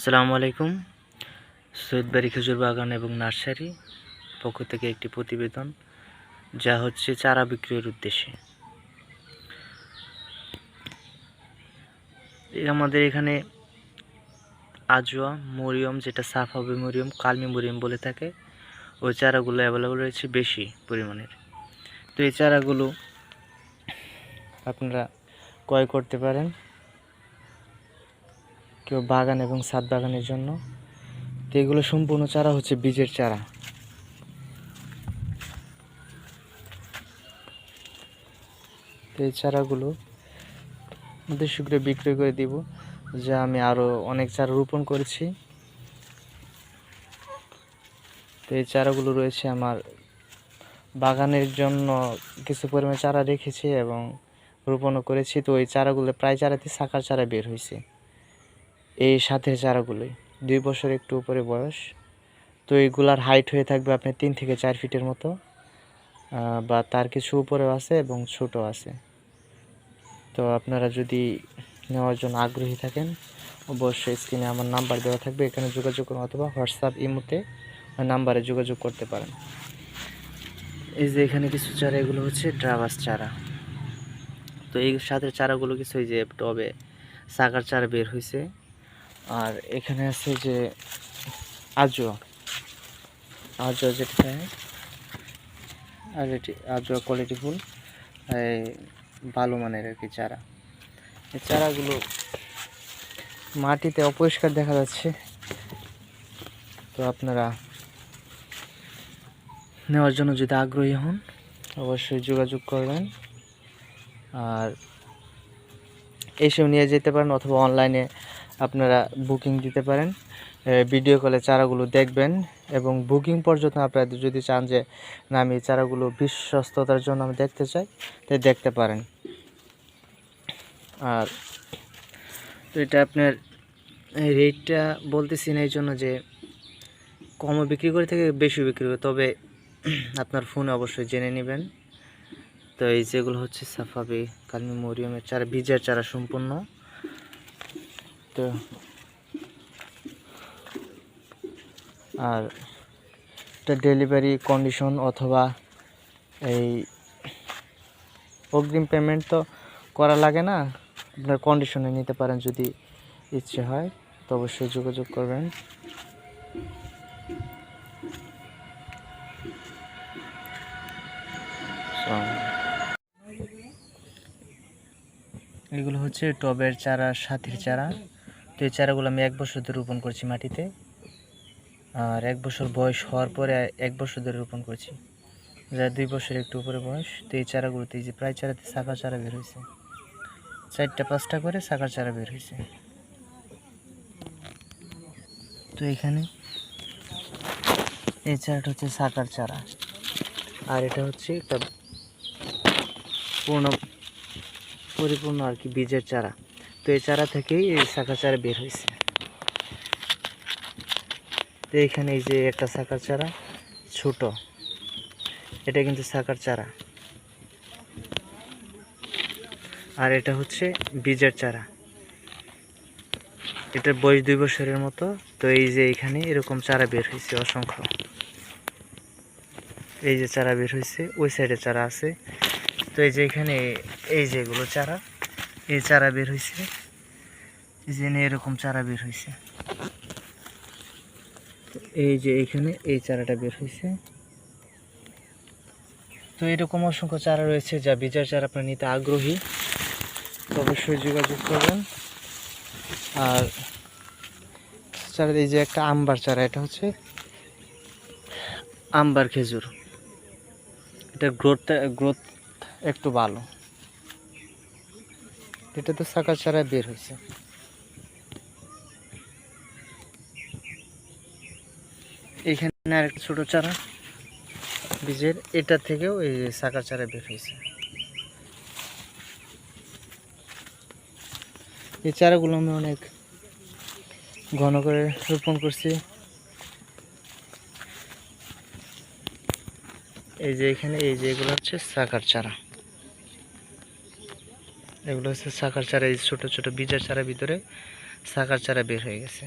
আসসালামু আলাইকুম। সৈয়দবাড়ি খেজুর বাগান এবং নার্সারি পক্ষ থেকে একটি প্রতিবেদন, যা হচ্ছে চারা বিক্রির উদ্দেশ্যে। আমাদের এখানে আজোয়া, মরিয়ম, যেটা সাফাবি মরিয়ম, কালমি মরিয়ম বলে থাকে, ওই চারাগুলো অ্যাভেলেবল রয়েছে বেশি পরিমাণের। তো এই চারাগুলো আপনারা ক্রয় করতে পারেন। কেউ বাগান এবং ছাদ বাগানের জন্য। তো এগুলো সম্পূর্ণ চারা হচ্ছে বীজের চারা। তো এই চারাগুলো উদ্দেশ্য করে বিক্রয় করে দিব, যা আমি আরও অনেক চারা রোপণ করেছি। তো এই চারাগুলো রয়েছে আমার বাগানের জন্য কিছু পরিমাণে চারা রেখেছি এবং রোপণও করেছি। তো ওই চারাগুলো প্রায় চারাতে শাখার চারা বের হয়েছে। এই সাথের চারাগুলোই। দুই বছর একটু উপরে বয়স। তো এইগুলার হাইট হয়ে থাকবে আপনার তিন থেকে চার ফিটের মতো। বা তার কিছু উপরেও আছে এবং ছোট আছে। তো আপনারা যদি নেওয়ার জন্য আগ্রহী থাকেন, অবশ্যই স্ক্রিনে আমার নাম্বার দেওয়া থাকবে। এখানে যোগাযোগ করুন অথবা হোয়াটসঅ্যাপ ইমোতে নাম্বারে যোগাযোগ করতে পারেন। এই যে এখানে কিছু চারা, এগুলো হচ্ছে ড্রাভাস চারা। তো এই সাথে চারাগুলো কিছু এই যে টবে সাকার চারা বের হয়েছে আর এখানে আছে যে আজোয়া। আজোয়া যেটা আর এটি কোয়ালিটি ফুল, এই ভালো মানের আর কি চারা। এই চারাগুলো মাটিতে অপরিষ্কার দেখা যাচ্ছে। তো আপনারা নেওয়ার জন্য যদি আগ্রহী হন, অবশ্যই যোগাযোগ করবেন। আর এইসব নিয়ে যেতে পারেন অথবা অনলাইনে আপনারা বুকিং দিতে পারেন। ভিডিও কলে চারাগুলো দেখবেন এবং বুকিং পর্যন্ত আপনারা যদি চান যে, না, আমি চারাগুলো বিশ্বস্ততার জন্য আমি দেখতে চাই তাই দেখতে পারেন। আর তো এটা আপনার রেটটা বলতেছি না এই জন্য যে, কমও বিক্রি করে থেকে বেশি বিক্রি করে, তবে আপনার ফোনে অবশ্যই জেনে নেবেন। তো এই যেগুলো হচ্ছে সাফাবি, কালমি মরিয়মের চারা বীজের চারা সম্পূর্ণ। তো আর এটা ডেলিভারি কন্ডিশন অথবা এই অগ্রিম পেমেন্ট তো করা লাগে না, আপনার কন্ডিশনে নিতে পারেন যদি ইচ্ছে হয়, তো অবশ্যই যোগাযোগ করবেন। এগুলো হচ্ছে টবের চারা, সাথীর চারা। তো এই চারাগুলো আমি এক বছর ধরে রোপণ করছি মাটিতে। আর এক বছর বয়স হওয়ার পরে এক বছর ধরে রোপণ করছি। যা দুই বছর একটু উপরে বয়স। তো এই চারাগুলোতে এই যে প্রায় চারাতে শাখা চারা বের হয়েছে। চারটা পাঁচটা করে শাখার চারা বের হয়েছে। তো এখানে এই চারাটা হচ্ছে শাখার চারা। আর এটা হচ্ছে একটা পূর্ণ পরিপূর্ণ আর কি বীজের চারা। তো এই চারা থেকেই এই শাখা চারা বের হয়েছে। তো এখানে এই যে একটা শাখার চারা, ছোট। এটা কিন্তু শাখার চারা। আর এটা হচ্ছে বীজের চারা। এটার বয়স দুই বছরের মতো। তো এই যে এখানে এরকম চারা বের হয়েছে অসংখ্য। এই যে চারা বের হয়েছে, ওই সাইডে চারা আছে। তো এই যে এখানে এই যেগুলো চারা এই চারা বের হয়েছে এই যে এরকম চারা বের হয়েছে এই যে এখানে এই চারাটা বের হয়েছে তো এরকম অসংখ্য চারা রয়েছে যা বীজের চারা আপনার নিতে আগ্রহী অবশ্যই যোগাযোগ করবেন। আর চারা এই যে একটা আম্বার চারা, এটা হচ্ছে আম্বার খেজুর। এটা গ্রোথটা গ্রোথ একটু ভালো। এটা তো শাখা চারা বের হয়েছে। এখানে আর একটা ছোটো চারা, বীজের, এটা থেকেও এই শাখা চারা বের হয়েছে। এই চারাগুলো আমি অনেক ঘন করে রোপণ করছি। এই যে এখানে, এই যে এগুলো হচ্ছে শাখার চারা। এগুলো হচ্ছে শাখার চারা, এই ছোটো ছোটো বীজের চারা ভিতরে শাখার চারা বের হয়ে গেছে।